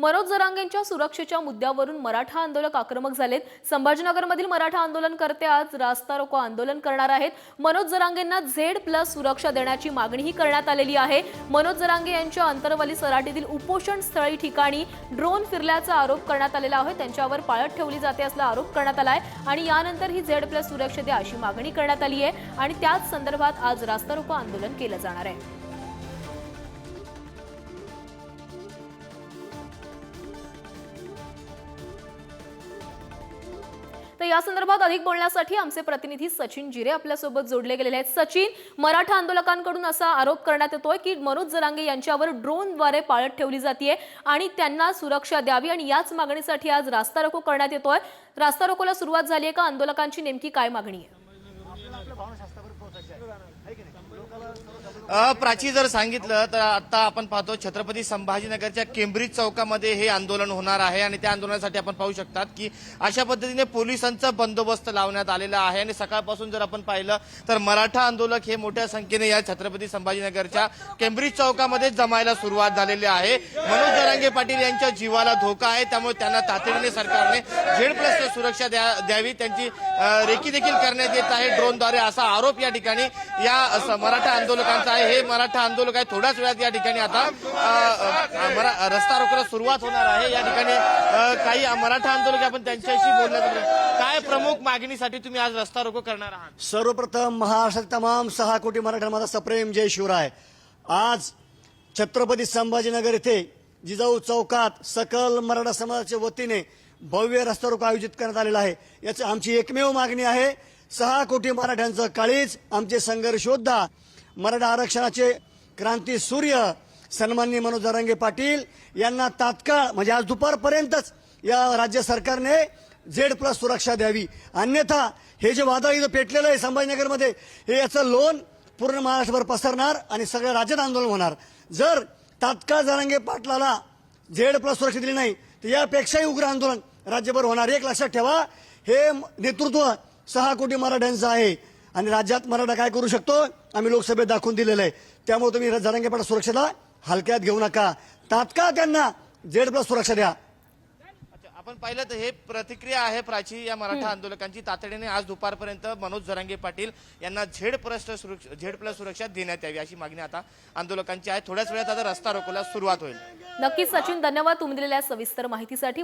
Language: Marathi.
मनोज जरांगेंच्या सुरक्षेच्या मुद्द्यावरून मराठा आंदोलक आक्रमक झालेत. संभाजीनगरमधील मराठा आंदोलनकर्ते आज रास्ता रोको आंदोलन करणार आहेत. मनोज जरांगेंना झेड प्लस सुरक्षा देण्याची मागणीही करण्यात आलेली आहे. मनोज जरांगे यांच्या अंतरवली सराटीतील उपोषण स्थळी ठिकाणी ड्रोन फिरल्याचा आरोप करण्यात आलेला आहे. त्यांच्यावर पाळत ठेवली जाते असला आरोप करण्यात आला आहे आणि यानंतर ही झेड प्लस सुरक्षा द्या अशी मागणी करण्यात आली आहे आणि त्याच संदर्भात आज रास्ता रोको आंदोलन केलं जाणार आहे. या संदर्भात अधिक बोलण्यासाठी आमचे प्रतिनिधी सचिन जिरे आपल्यासोबत जोडले गेलेले आहेत. सचिन मराठा आंदोलकांकडून असा आरोप करण्यात येतोय की मनोज जरांगे यांच्यावर ड्रोनद्वारे पाळत ठेवली जाते आणि त्यांना सुरक्षा द्यावी आणि याच मागणीसाठी आज रास्ता रोको करण्यात येतोय. रास्ता रोकोला सुरुवात झाली आहे का? आंदोलकांची नेमकी काय मागणी आहे? प्राची जर सांगितलं तर आता आपण पाहतो छत्रपती संभाजीनगरच्या केम्ब्रिज चौकामध्ये हे आंदोलन होणार आहे आणि त्या आंदोलनासाठी आपण पाहू शकतात की अशा पद्धतीने पोलिसांचा बंदोबस्त लावण्यात आलेला आहे. आणि सकाळपासून जर आपण पाहिलं तर मराठा आंदोलक हे मोठ्या संख्येने या छत्रपती संभाजीनगरच्या केम्ब्रिज चौकामध्ये जमायला सुरुवात झालेली आहे. मनोज जरांगे पाटील यांच्या जीवाला धोका आहे त्यामुळे त्यांना तातडीने सरकारने झेड प्लस सुरक्षा द्या- द्यावी त्यांची रेकी देखील करण्यात येत आहे ड्रोनद्वारे असा आरोप या ठिकाणी या मराठा आंदोलकांचा आहे. हे मराठा आंदोलक आहे थोड्याच वेळात या ठिकाणी आता मरा- रस्ता रोकोला सुरुवात होणार आहे. या ठिकाणी काही मराठा आंदोलक आपण त्यांच्याशी बोलण्याचा काय प्रमुख मागणीसाठी तुम्ही आज रस्ता रोको करणार आहात? सर्वप्रथम महाराष्ट्रात तमाम सहा कोटी मराठ्यांमध्ये सप्रेम जय शिवराय. आज छत्रपती संभाजीनगर येथे जिजाऊ चौकात सकल मराठा समाजाच्या वतीने भव्य रस्ता रोको आयोजित करण्यात आलेला आहे. याची आमची एकमेव मागणी आहे. सहा कोटी मराठ्यांचं काळीज आमचे संघर्षोद्धा मराठा आरक्षणाचे क्रांती सूर्य सन्माननीय मनोज जरांगे पाटील यांना तात्काळ म्हणजे आज दुपारपर्यंतच या राज्य सरकारने झेड प्लस सुरक्षा द्यावी. अन्यथा हे जे वादळ इथं पेटलेलं आहे संभाजीनगरमध्ये हे याचं लोन पूर्ण महाराष्ट्रभर पसरणार आणि सगळ्या राज्यात आंदोलन होणार. जर तात्काळ जरांगे पाटलाला झेड प्लस सुरक्षा दिली नाही तर यापेक्षाही उग्र आंदोलन राज्यभर होणार. एक लक्षात ठेवा हे नेतृत्व सहा कोटी मराठ्यांचं आहे. आणि राज्यात मराठा काय करू शकतो? आम्ही लोकसभेत दाखवून दिलेलं आहे. त्यामुळे तुम्ही जरांगे पाटील सुरक्षेला हलक्यात घेऊ नका. तात्काळ त्यांना झेड प्लस सुरक्षा द्या. अच्छा, आपण पाहिलं तर हे प्रतिक्रिया आहे प्राची या मराठा आंदोलकांची. तातडीने आज दुपारपर्यंत मनोज जरांगे पाटील यांना झेड प्लस सुरक्षा झेड प्लस सुरक्षा देण्यात यावी अशी मागणी आता आंदोलकांची आहे. थोड्याच वेळात आता रस्ता रोकोला सुरुवात होईल. नक्कीच सचिन धन्यवाद तुम्ही दिलेल्या सविस्तर माहितीसाठी.